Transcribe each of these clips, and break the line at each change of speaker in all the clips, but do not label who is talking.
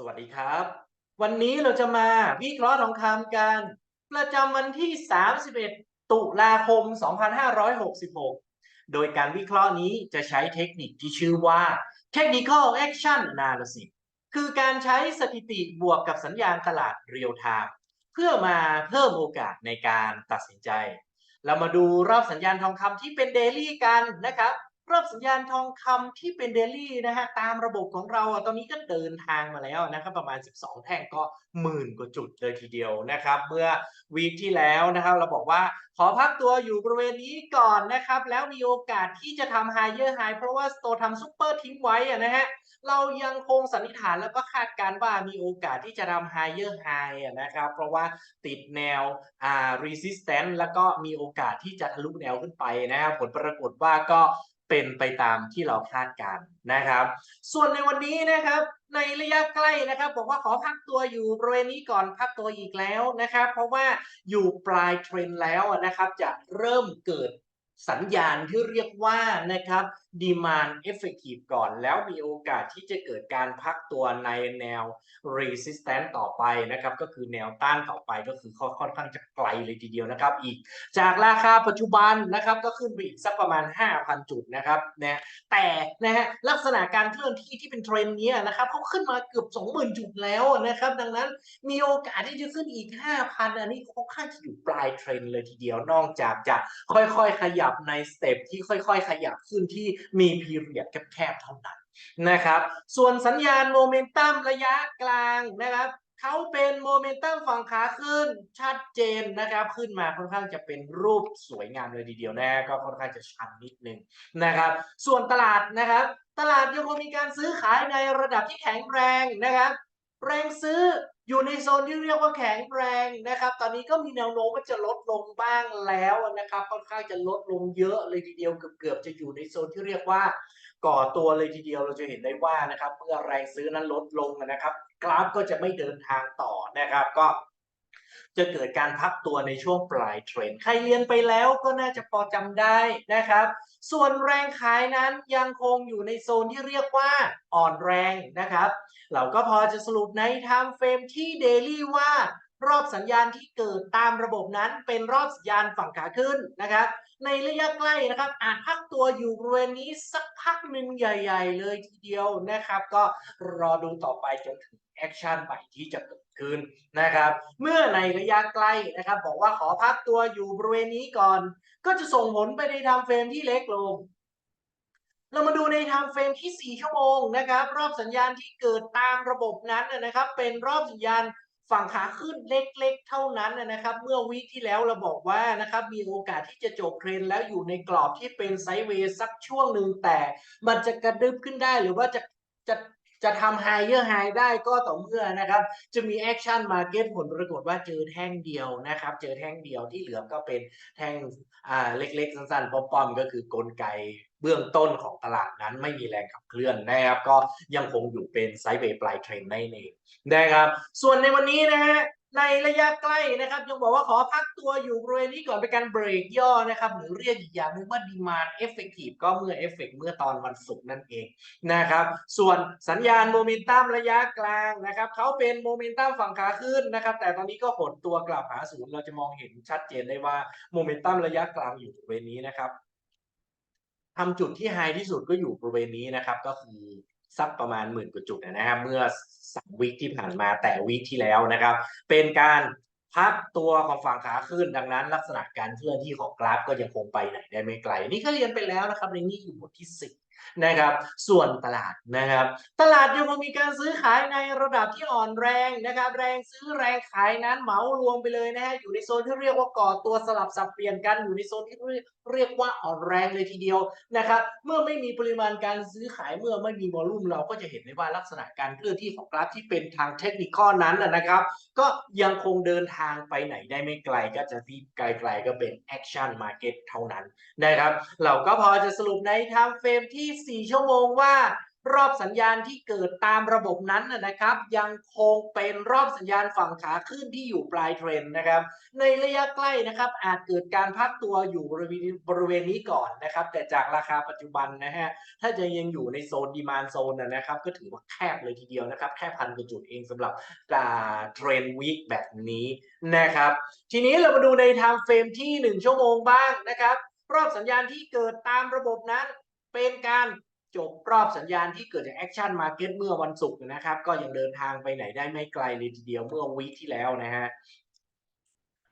สวัสดีครับ วันนี้เราจะมาวิเคราะห์ทองคำกัน ประจำวันที่ 31 ตุลาคม 2566 โดยการวิเคราะห์นี้จะใช้เทคนิคที่ชื่อว่า Technical Action Analysis คือการใช้สถิติบวกกับสัญญาณตลาดเรียลไทม์เพื่อมาเพิ่มโอกาสในการตัดสินใจ เรามาดูรอบสัญญาณทองคำที่เป็นเดลี่กันนะครับ รอบสัญญาณทองคำที่เป็นเดลี่นะฮะตามระบบของเราอะตอนนี้ก็เดินทางมาแล้วนะครับประมาณ 12 แท่งก็หมื่นกว่าจุดเลยทีเดียวนะครับ เมื่อวีคที่แล้วนะครับเราบอกว่าขอพักตัวอยู่บริเวณนี้ก่อนนะครับ แล้วมีโอกาสที่จะทำ higher high เพราะว่าสโตทำซุปเปอร์ทิ้งไว้อะนะฮะเรายังคงสันนิษฐานแล้วก็คาดการณ์ว่ามีโอกาสที่จะทำ higher high อะนะครับ เพราะว่าติดแนวอ่า resistance แล้วก็มีโอกาสที่จะทะลุแนวขึ้นไปนะครับผลปรากฏว่าก็ เป็นไปตามที่เราคาดการณ์นะครับ ส่วนในวันนี้นะครับในระยะใกล้นะครับบอกว่าขอพักตัวอยู่บริเวณนี้ก่อนพักตัวอีกแล้วนะครับ เพราะว่าอยู่ปลายเทรนด์แล้วนะครับจะเริ่มเกิด สัญญาณที่เรียกว่านะครับ demand effective ก่อนแล้วมีโอกาสที่จะเกิดการพักตัวในแนว resistance ต่อไปนะครับ ก็คือแนวต้านต่อไปก็คือค่อนข้างจะไกลเลยทีเดียวนะครับ อีกจากราคาปัจจุบันนะครับ ก็ขึ้นไปอีกสักประมาณ 5,000 จุดนะครับนะแต่นะฮะลักษณะการเคลื่อนที่ที่เป็นเทรนด์นี้นะครับเขาขึ้นมาเกือบ 20,000 จุดแล้วนะครับ ดังนั้นมีโอกาสที่จะขึ้นอีก 5,000 อันนี้ค่อนข้างจะอยู่ปลายเทรนด์เลยทีเดียวนอกจากจะค่อยๆ ขยับในสเต็ปที่ค่อยๆ ขยับขึ้นที่มีพีเรียดแคบๆเท่านั้นนะครับ ส่วนสัญญาณโมเมนตัมระยะกลางนะครับเขาเป็นโมเมนตัมฝั่งขาขึ้นชัดเจนนะครับ ขึ้นมาค่อนข้างจะเป็นรูปสวยงามเลยทีเดียวนะก็ค่อนข้างจะชันนิดนึงนะครับ ส่วนตลาดนะครับ ตลาดยังคงมีการซื้อขายในระดับที่แข็งแรงนะครับ แรงซื้ออยู่ในโซนที่เรียกว่าแข็งแรงนะครับ ตอนนี้ก็มีแนวโน้มว่าจะลดลงบ้างแล้วนะครับ ค่อนข้างจะลดลงเยอะเลยทีเดียวเกือบๆจะอยู่ในโซนที่เรียกว่า ก่อตัวเลยทีเดียวเราจะเห็นได้ว่านะครับ เมื่อแรงซื้อนั้นลดลงนะครับ กราฟก็จะไม่เดินทางต่อนะครับ ก็จะเกิดการพักตัวในช่วงปลายเทรนด์ใครเรียนไปแล้วก็น่าจะพอจำได้นะครับ ส่วนแรงขายนั้นยังคงอยู่ในโซนที่เรียกว่าอ่อนแรงนะครับ เราก็พอจะสรุปใน time frame ที่เดลี่ว่ารอบสัญญาณที่เกิดตามระบบนั้นเป็นรอบสัญญาณฝั่งขาขึ้นนะครับ ในระยะใกล้นะครับ อาจพักตัวอยู่บริเวณนี้สักพักหนึ่งใหญ่ ๆ เลยทีเดียวนะครับ ก็รอดูต่อไปจนถึงแอคชั่นใหม่ที่จะเกิดขึ้นนะครับ เมื่อในระยะใกล้นะครับ บอกว่าขอพักตัวอยู่บริเวณนี้ก่อน ก็จะส่งผลไปในทม์เฟรมที่เล็กลง เรามาดูในไทม์เฟรมที่ 4 ชั่วโมงนะครับ รอบสัญญาณที่เกิดตามระบบนั้นนะครับ เป็นรอบสัญญาณฝั่งขาขึ้นเล็กๆ เท่านั้นนะครับ เมื่อวีคที่แล้วเราบอกว่านะครับมีโอกาสที่จะจบเทรนแล้วอยู่ในกรอบที่เป็นไซด์เวย์สักช่วงหนึ่งแต่ มันจะกระดึบขึ้นได้หรือว่าจะจะจะทำ higher high ได้ก็ต่อเมื่อนะครับ จะมี action market ผลปรากฏว่าเจอแท่งเดียวนะครับ เจอแท่งเดียวที่เหลือก็เป็นแท่งอ่าเล็กๆ สั้นๆ ป้อมๆ ก็คือกลไก เบื้องต้นของตลาดนั้นไม่มีแรงขับเคลื่อนนะครับ ก็ยังคงอยู่เป็นไซด์เวย์ปลายเทรนได้เองนะครับ ส่วนในวันนี้นะฮะในระยะใกล้นะครับ ยังบอกว่าขอพักตัวอยู่บริเวณนี้ก่อนเป็นการเบรกย่อนะครับ หรือเรียกอีกอย่างหนึงว่า demand effective ก็เมื่อ effect เมื่อตอนวันศุกร์นั่นเองนะครับ ส่วนสัญญาณโมเมนตัมระยะกลางนะครับเขาเป็นโมเมนตัมฝั่งขาขึ้นนะครับ แต่ตอนนี้ก็หดตัวกลับหาศูนย์เราจะมองเห็นชัดเจนได้ว่าโมเมนตัมระยะกลางอยู่บริเวณนี้นะครับ ทำจุดที่ไฮที่สุดก็อยู่บริเวณนี้นะครับ ก็คือสักประมาณหมื่นกว่าจุดนะครับเมื่อสามวิคที่ผ่านมาแต่วิคที่แล้วนะครับ เป็นการพักตัวของฝั่งขาขึ้นดังนั้น ลักษณะการเคลื่อนที่ของกราฟก็ยังคงไปไหนได้ไม่ไกล นี่ก็เรียนไปแล้วนะครับในนี้อยู่บทที่สิบ นะครับ ส่วนตลาดนะครับ ตลาดยังคงมีการซื้อขายในระดับที่อ่อนแรงนะครับ แรงซื้อแรงขายนั้นเหมารวมไปเลยนะฮะอยู่ในโซนที่เรียกว่าก่อตัวสลับสับเปลี่ยนกันอยู่ในโซนที่เรียกว่าอ่อนแรงเลยทีเดียวนะครับ เมื่อไม่มีปริมาณการซื้อขายเมื่อไม่มีวอลลุ่มเราก็จะเห็นได้ว่าลักษณะการเคลื่อนที่ของกราฟที่เป็นทางเทคนิคนั้นนะครับ ก็ยังคงเดินทางไปไหนได้ไม่ไกลก็จะที่ไกลๆก็เป็น action market เท่านั้นนะครับ เราก็พอจะสรุปใน time frame ที่4 ชั่วโมงว่ารอบสัญญาณที่เกิดตามระบบนั้นนะครับ ยังคงเป็นรอบสัญญาณฝั่งขาขึ้นที่อยู่ปลายเทรนนะครับ ในระยะใกล้นะครับ อาจเกิดการพักตัวอยู่บริเวณบริเวณนี้ก่อนนะครับ แต่จากราคาปัจจุบันนะฮะถ้าจะยังอยู่ในโซนดีมานโซนนะครับ ก็ถือว่าแคบเลยทีเดียวนะครับ แค่พันกว่าจุดเองสำหรับเทรนวีคแบบนี้นะครับ ทีนี้เรามาดูในไทม์เฟรมที่ 1 ชั่วโมงบ้างนะครับรอบสัญญาณที่เกิดตามระบบนั้น เป็นการจบรอบสัญญาณที่เกิดจากแอคชั่นมาเก็ตเมื่อวันศุกร์นะครับ ก็ยังเดินทางไปไหนได้ไม่ไกลเลยทีเดียวเมื่อวีคที่แล้วนะฮะ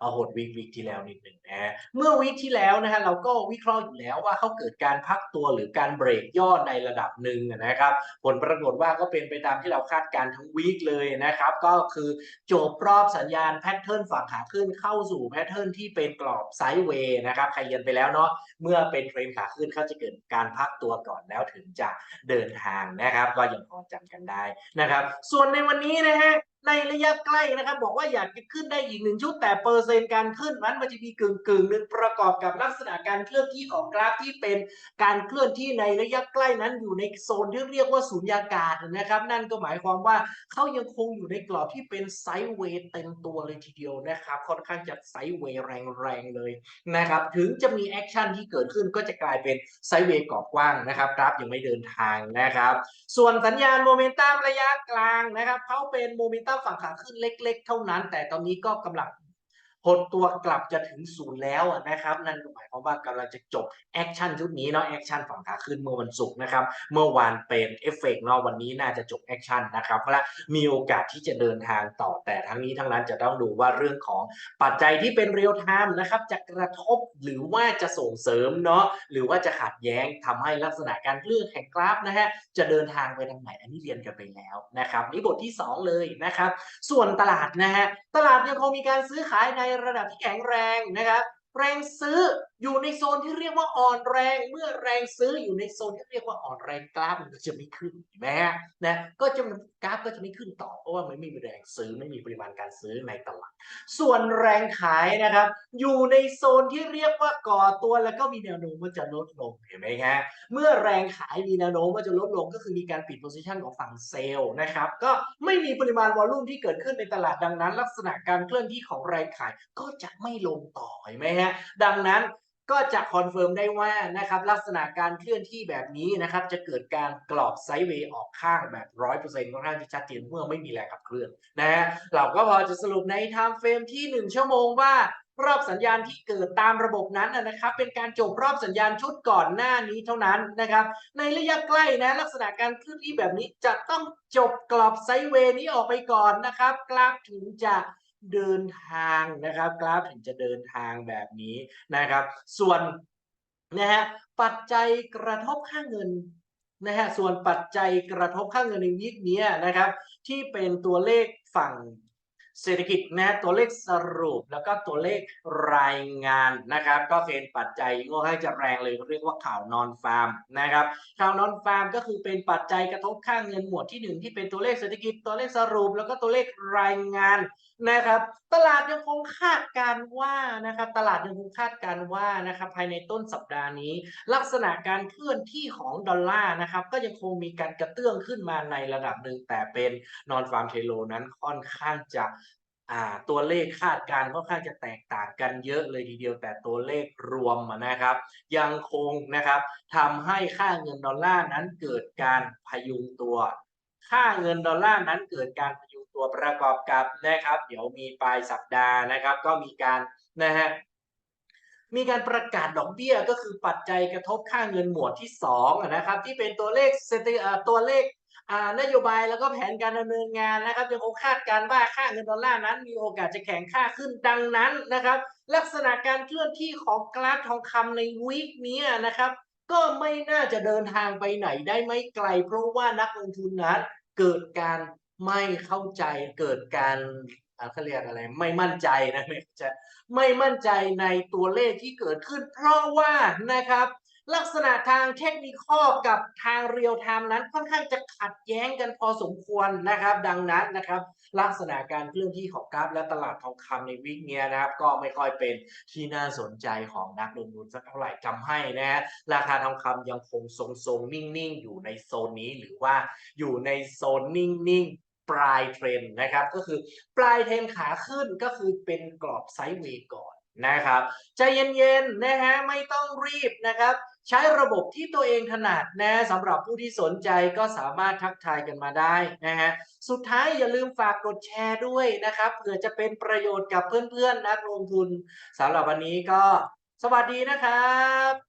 เอาหดวีควีคที่แล้วนิดหนึ่งนะฮะเมื่อวีคที่แล้วนะฮะเราก็วิเคราะห์อยู่แล้วว่าเขาเกิดการพักตัวหรือการเบรกย่อในระดับหนึ่งนะครับ ผลปรากฏว่าก็เป็นไปตามที่เราคาดการณ์ทั้งวีคเลยนะครับ ก็คือจบรอบสัญญาณแพทเทิร์นฝั่งขาขึ้นเข้าสู่แพทเทิร์นที่เป็นกรอบไซด์เวย์นะครับใครเรียนไปแล้วเนาะเมื่อเป็นเทรนขาขึ้นเขาจะเกิดการพักตัวก่อนแล้วถึงจะเดินทางนะครับ ก็ยังพอจำกันได้นะครับ ส่วนในวันนี้นะฮะ ในระยะใกล้นะครับ บอกว่าอยากจะขึ้นได้อีกหนึ่งชุด แต่เปอร์เซ็นต์การขึ้นมันมันจะมีกึ่งกึ่งหนึ่งประกอบกับลักษณะการเคลื่อนที่ของกราฟที่เป็นการเคลื่อนที่ในระยะใกล้นั้นอยู่ในโซนที่เรียกว่าสุญญากาศนะครับ นั่นก็หมายความว่าเขายังคงอยู่ในกรอบที่เป็นไซด์เวย์เต็มตัวเลยทีเดียวนะครับ ค่อนข้างจะไซด์เวย์แรงๆเลยนะครับ ถึงจะมีแอคชั่นที่เกิดขึ้นก็จะกลายเป็นไซด์เวย์กรอบกว้างนะครับกราฟยังไม่เดินทางนะครับ ส่วนสัญญาณโมเมนตัมระยะกลางนะครับเขาเป็นโมเมนตัมฝั่งขาขึ้นเล็ก ๆ เท่านั้น แต่ตอนนี้ก็กำลัง หดตัวกลับจะถึงศูนย์แล้วนะครับ นั่นหมายความว่ากำลังจะจบแอคชั่นชุดนี้เนาะแอคชั่นฝั่งขาขึ้นเมื่อวันศุกร์นะครับ เมื่อวานเป็นเอฟเฟกต์เนาะวันนี้น่าจะจบแอคชั่นนะครับและมีโอกาสที่จะเดินทางต่อแต่ทั้งนี้ทั้งนั้นจะต้องดูว่าเรื่องของปัจจัยที่เป็นเรียลไทม์นะครับจะกระทบหรือว่าจะส่งเสริมเนาะหรือว่าจะขัดแย้งทำให้ลักษณะการเคลื่อนแห่งกราฟนะฮะจะเดินทางไปทางไหนอันนี้เรียนกันไปแล้วนะครับนี่บทที่ 2 เลยนะครับ ส่วนตลาดนะฮะตลาดยังคงมีการซื้อขายในระดับที่แข็งแรงนะครับแรงซื้ออยู่ในโซนที่เรียกว่าอ่อนแรง เมื่อแรงซื้ออยู่ในโซนที่เรียกว่าอ่อนแรงกราฟมันก็จะไม่ขึ้นเห็นไหมฮะนะก็จะกราฟก็จะไม่ขึ้นต่อเพราะว่ามันไม่มีแรงซื้อไม่มีปริมาณการซื้อในตลาดส่วนแรงขายนะครับ อยู่ในโซนที่เรียกว่าก่อตัวแล้วก็มีแนวโน้มว่าจะลดลงเห็นไหมฮะเมื่อแรงขายมีแนวโน้มว่าจะลดลงก็คือมีการปิดโพซิชันของฝั่งเซลล์นะครับก็ไม่มีปริมาณวอลลุ่มที่เกิดขึ้นในตลาดดังนั้น ลักษณะการเคลื่อนที่ของแรงขายก็จะไม่ลงต่อเห็นไหมฮะดังนั้น ก็จะคอนเฟิร์มได้ว่านะครับลักษณะการเคลื่อนที่แบบนี้นะครับจะเกิดการกรอบไซด์เวย์ออกข้างแบบร้อยเปอร์เซ็นต์ค่อนข้างที่ชัดเจนเมื่อไม่มีแรงขับเคลื่อนนะฮะเราก็พอจะสรุปในไทม์เฟรมที่ 1 ชั่วโมงว่ารอบสัญญาณที่เกิดตามระบบนั้นนะครับ เป็นการจบรอบสัญญาณชุดก่อนหน้านี้เท่านั้นนะครับ ในระยะใกล้นะลักษณะการเคลื่อนที่แบบนี้จะต้องจบกรอบไซด์เวย์นี้ออกไปก่อนนะครับ กราฟถึงจะ เดินทางนะครับ กราฟถึงจะเดินทางแบบนี้นะครับ ส่วนนะฮะปัจจัยกระทบค่าเงินนะฮะส่วนปัจจัยกระทบค่าเงินในวีคนี้นะครับ ที่เป็นตัวเลขฝั่ง เศรษฐกิจนะตัวเลขสรุปแล้วก็ตัวเลขรายงานนะครับ ก็เป็นปัจจัยก็ให้จะแรงเลยเรียกว่าข่าวนอนฟาร์มนะครับข่าวนอนฟาร์มก็คือเป็นปัจจัยกระทบค่างเงินหมวดที่ 1 ที่เป็นตัวเลขเศรษฐกิจตัวเลขสรุป แล้วก็ตัวเลขรายงานนะครับ ตลาดยังคงคาดการว่านะครับตลาดยังคงคาดการว่านะครับภายในต้นสัปดาห์นี้ ลักษณะการเคลื่อนที่ของดอลลาร์นะครับก็ยังคงมีการกระเตื้องขึ้นมาในระดับหนึ่งแต่เป็นนอนฟาร์มเทโลนั้นค่อนข้างจะ อ่าตัวเลขคาดการณ์ค่อนข้างจะแตกต่างกันเยอะเลยทีเดียวแต่ตัวเลขรวมนะครับ ยังคงนะครับทำให้ค่าเงินดอลลาร์นั้นเกิดการพยุงตัว ค่าเงินดอลลาร์นั้นเกิดการพยุงตัวประกอบกับนะครับ เดี๋ยวมีปลายสัปดาห์นะครับ ก็มีการนะฮะมีการประกาศดอกเบี้ยก็คือปัจจัยกระทบค่าเงินหมวดที่2นะครับ ที่เป็นตัวเลขเศรษฐตัวเลข นโยบายแล้วก็แผนการดำเนินงานนะครับยังคงคาดการว่าค่าเงินดอลลาร์นั้น มีโอกาสจะแข็งค่าขึ้นดังนั้นนะครับ ลักษณะการเคลื่อนที่ของกราฟทองคำในวีคนี้นะครับ ก็ไม่น่าจะเดินทางไปไหนได้ไม่ไกล เพราะว่านักลงทุนนั้นเกิดการไม่เข้าใจเกิดการเขาเรียกอะไรไม่มั่นใจนะไม่จะไม่มั่นใจในตัวเลขที่เกิดขึ้น เพราะว่านะครับ ลักษณะทางเทคนิคกับทางเรียลไทม์นั้นค่อนข้างจะขัดแย้งกันพอสมควรนะครับ ดังนั้นนะครับ ลักษณะการเคลื่อนที่ของกราฟและตลาดทองคำในวิกเนี้ยนะครับ ก็ไม่ค่อยเป็นที่น่าสนใจของนักลงทุนสักเท่าไหร่จำให้นะ ราคาทองคำยังคงทรงๆ นิ่งๆ อยู่ในโซนนี้หรือว่าอยู่ในโซนนิ่งๆปลายเทรนนะครับ ก็คือปลายเทรนขาขึ้นก็คือเป็นกรอบไซด์เวย์ก่อน นะครับใจเย็นๆนะฮะไม่ต้องรีบนะครับ ใช้ระบบที่ตัวเองถนัดนะสำหรับผู้ที่สนใจก็สามารถทักทายกันมาได้นะฮะสุดท้ายอย่าลืมฝากกดแชร์ด้วยนะครับเผื่อจะเป็นประโยชน์กับเพื่อนๆนักลงทุนสำหรับวันนี้ก็สวัสดีนะครับ